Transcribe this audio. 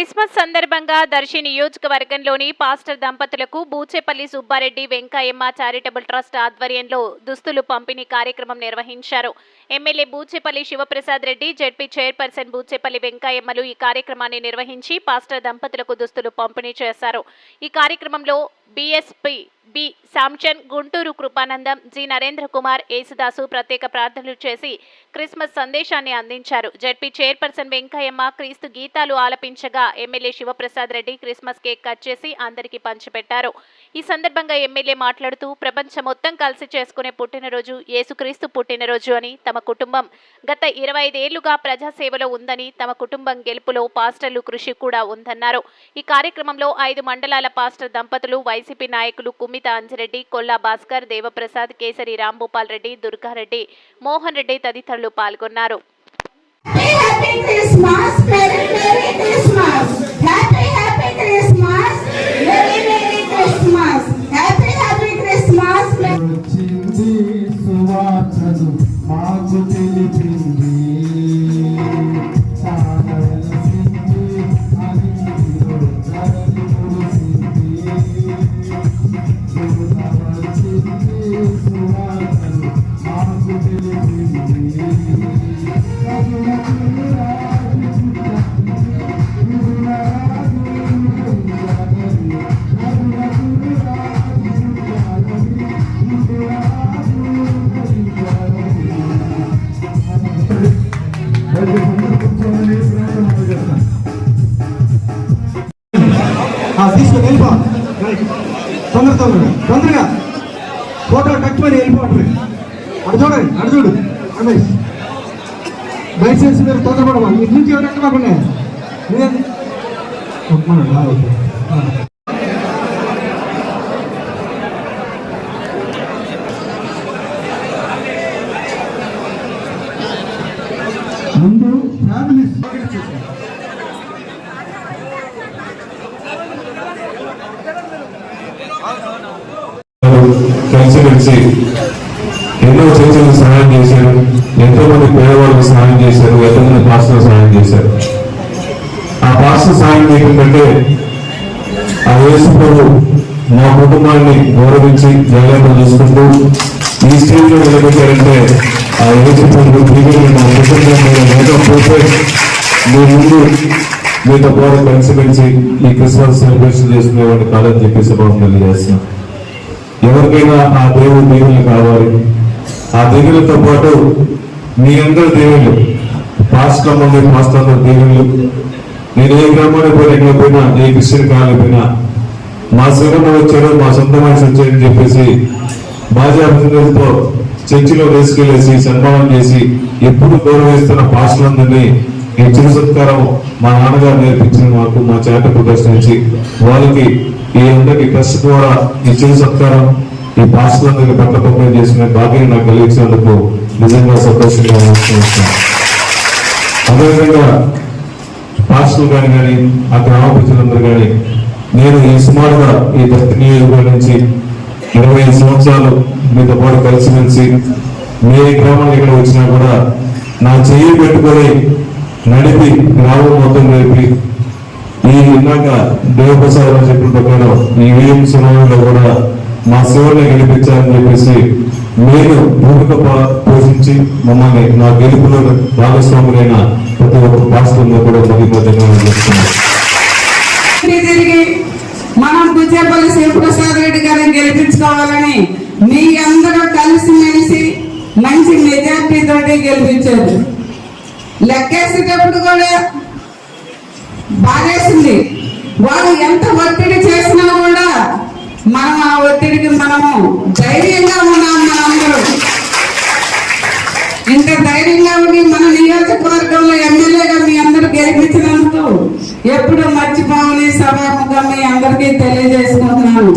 Christmas సందర్భంగా దర్శి నియోజకవర్గంలోని pastor దంపతులకు బూచేపల్లి సుబ్బారెడ్డి వెంకయ్యమ్మ చారిటబుల్ ట్రస్ట్ ఆధ్వర్యంలో దుస్తులు పంపిణీ కార్యక్రమం నిర్వహించారు. MLA Buchepalli Sivaprasad Reddy ZP chairperson Buchepalli వెంకయ్యమ్మలు ఈ కార్యక్రమాన్ని నిర్వహించి పాస్టర్ దంపతులకు దుస్తులు పంపిణీ చేశారు. ఈ కార్యక్రమంలో BSP B. Shanchan Guntur Krupanandam G. Narendra Kumar Yesudasu ప్రత్యేక ప్రార్థనలు చేసి క్రిస్మస్ సందేశాన్ని అందించారు. జడ్పీ చైర్పర్సన్ వెంకయ్యమ్మ క్రీస్తు గీతాలు ఆలపించగా MLA Sivaprasad Reddy Christmas cake cut చేసి అందరికీ పంచిపెట్టారు. ఈ సందర్భంగా ఎమ్మెల్యే మాట్లాడుతూ ప్రపంచం మొత్తం కలిసి చేసుకునే పుట్టినరోజు యేసుక్రీస్తు పుట్టినరోజు అని తమ కుటుంబం గత ఇరవై ఐదేళ్ళుగా ప్రజాసేవలో ఉందని తమ కుటుంబం గెలుపులో పాస్టర్లు కృషి కూడా ఉందన్నారు. ఈ కార్యక్రమంలో ఐదు మండలాల పాస్టర్ దంపతులు వైసీపీ నాయకులు కుమ్మిత అంజిరెడ్డి కొల్లా భాస్కర్ దేవప్రసాద్ కేసరి రాంభూపాల్ రెడ్డి దుర్గారెడ్డి మోహన్ రెడ్డి తదితరులు పాల్గొన్నారు. తీసుకొని వెళ్ళిపో తొందర తొందరగా తొందరగా ఫోటో కట్టుకొని వెళ్ళిపోవటమే అటు చూడండి అటు చూడు. రమేష్ దయచేసి మీరు తొందరపడమా? మీ నుంచి ఎవరు ఎక్కకుండా ముందు ఫ్యామిలీ కలిసిమెలిసి ఎన్నో చర్చలకు సహాయం చేశారు ఎంతో మంది పేదవాళ్ళకు సహాయం చేశారు ఎంతో మంది పాస్టర్లకు సహాయం చేశారు. ఆ పాస్టర్ సహాయం చేయడం ఆ యేసు మా కుటుంబాన్ని గౌరవించి జాగ్రత్తలు చూసుకుంటూ ఈ స్టేజ్లో నిలబెట్టారంటే ఆ యేసు ప్రభు మా కుటుంబం మీద మీ ముందు మీతో కూడా కలిసిమెలిసి ఈ క్రిస్మస్ సెలబ్రేషన్ చేసుకునేవాడిని కాదని చెప్పేసి మనం తెలియజేస్తున్నాం. ఎవరికైనా ఆ దేవుడు దేవుళ్ళు కావాలి. ఆ దేవులతో పాటు మీ అందరు దేవుళ్ళు పాస్టర్ మంది పాస్టర్ దేవుళ్ళు. నేను ఏ గ్రామానికి పోయినా ఎక్కడ పోయినా ఏ క్రిస్టియన్ కాలేజ్ పోయినా మా శివన్న వచ్చాడు మా సొంత మనిషి వచ్చాడని చెప్పేసి బాజా అభినందనతో చర్చిలో వేసుకెళ్ళేసి సన్మానం చేసి ఎప్పుడు గౌరవిస్తున్న పాస్టర్లందరినీ ఈ చిరు సత్కారం మా నాన్నగారు నేర్పించిన మాకు మా చేట ప్రదర్శించి వాళ్ళకి ఈ అందరికి ట్రస్ట్ కూడా ఈ చిరు సత్కారం ఈ పాస్టర్లందరికీ పట్ల పంపిణీ చేసిన భాగ్యం నాకు కలిగించినందుకు నిజంగా సంతోషంగా అదేవిధంగా పాస్టర్లు కానీ కానీ ఆ గ్రామ ప్రజలందరూ కానీ నేను ఈ సుమారుగా ఈ దత్తి నియోజకవర్గం నుంచి ఇరవై ఐదు సంవత్సరాలు మీతో పాటు కలిసిమెలిసి మీ గ్రామానికి ఇక్కడ వచ్చినా కూడా నా చెయ్యి పెట్టుకొని నడిపి గ్రామం మొత్తం నడిపి ఈ ఇందాక దేవప్రసాద్ అని చెప్పిన ప్రకారం ఈ విఎం సమయంలో కూడా మా శివుని గెలిపించాలని చెప్పేసి మీరు భూమిక పోషించి మమ్మల్ని నా గెలుపులో భాగస్వాములైన ప్రతి ఒక్క పాస్టర్లో కూడా మరి మధ్యగా తిరిగి మనం బుజ్జేపల్లి శివప్రసాద్ రెడ్డి గారిని గెలిపించుకోవాలని మీ అందరూ కలిసి మెలిసి మంచి మెజార్టీ తోటి గెలిపించారు. లెక్కేసేటప్పుడు కూడా బాగేసింది వాడు ఎంత ఒత్తిడి చేసినా కూడా మనం ఆ ఒత్తిడికి మనము ధైర్యంగా ఉన్నాం మనందరూ. ఇంత ధైర్యంగా ఉండి మన నియోజకవర్గంలో ఎమ్మెల్యేగా మీ అందరూ గెలిపించినందుకు ఎప్పుడు మర్చిపోమని సభాముఖంగా మీ అందరికీ తెలియజేసుకుంటున్నాను.